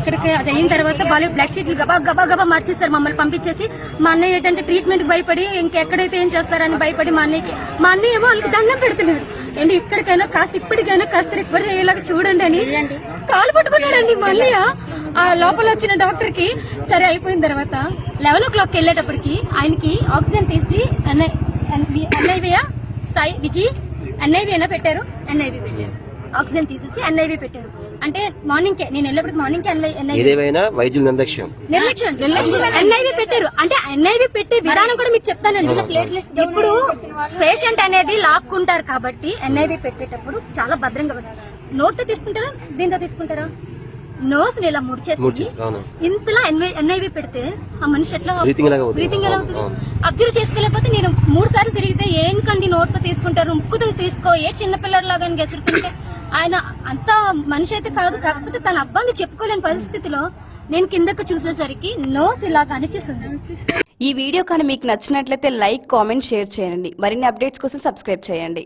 అక్కడికి అది అయిన తర్వాత వాళ్ళు బ్లడ్ షీట్లు గబా గబా గబా మార్చేస్తారు మమ్మల్ని పంపించేసి. మా అన్నయ్య ఏంటంటే ట్రీట్మెంట్ భయపడి ఇంకెక్కడైతే ఏం చేస్తారని భయపడి మా అన్నయ్యకి మా అన్నయ్య ఏమో వాళ్ళకి దండం పెడుతున్నాడు ఏంటి ఇక్కడికైనా కాస్త ఇప్పటికైనా కాస్త రికవర్ అయ్యేలాగా చూడండి అని కాలు పట్టుకున్నాడండి మా అన్నయ్య. ఆ లోపల వచ్చిన డాక్టర్కి సరే అయిపోయిన తర్వాత లెవెన్ ఓ క్లాక్ వెళ్ళేటప్పటికి ఆయనకి ఆక్సిజన్ తీసి ఎన్ఐవియా సాయి విజయ్ ఎన్ఐవి అయినా పెట్టారు ఎన్ఐవి పెట్టారు. ఆక్సిజన్ తీసేసి ఎన్ఐవి పెట్టారు. అంటే మార్నింగ్ కే నేను వెళ్ళేప్పటికి మార్నింగ్ ఏదేమైనా వైద్యుల నిర్లక్ష్యం. నిర్లక్ష్యం. నిర్లక్ష్యం ఎన్ఐవి పెట్టారు. అంటే ఎన్ఐవి పెట్టే విధానం కూడా మీకు చెప్తానండి. ఇప్పుడు పేషెంట్ అనేది లాక్కుంటారు కాబట్టి ఎన్ఐవి పెట్టేటప్పుడు చాలా భద్రంగా పెట్టారు నోట్తో తీసుకుంటారా? దీంతో తీసుకుంటారా? నోస్ని ఇలా ముడిచేసి. ఇంతలా ఎన్ఐవి పెడితే ఆ మనిషి ఎట్లా? బ్రీతింగ్ ఎలా అవుతుంది? అబ్జర్వ్ చేసుకోలేకపోతే నేను మూడు సార్లు తిరిగితే ఏం కండి నోట్తో తీసుకుంటారు? ముక్కుతో తీసుకో ఏ చిన్న పిల్లలాగా అని గెసురుతుంటే ఆయన అంత మనిషి అయితే కాదు కాకపోతే తన అబ్బాయిని చెప్పుకోలేని పరిస్థితిలో నేను కిందకు చూసేసరికి నోస్ ఇలాగా అనిచేస్తుంది ఈ వీడియో కానీ మీకు నచ్చినట్లయితే లైక్ కామెంట్ షేర్ చేయండి. మరిన్ని అప్డేట్స్ కోసం సబ్స్క్రైబ్ చేయండి.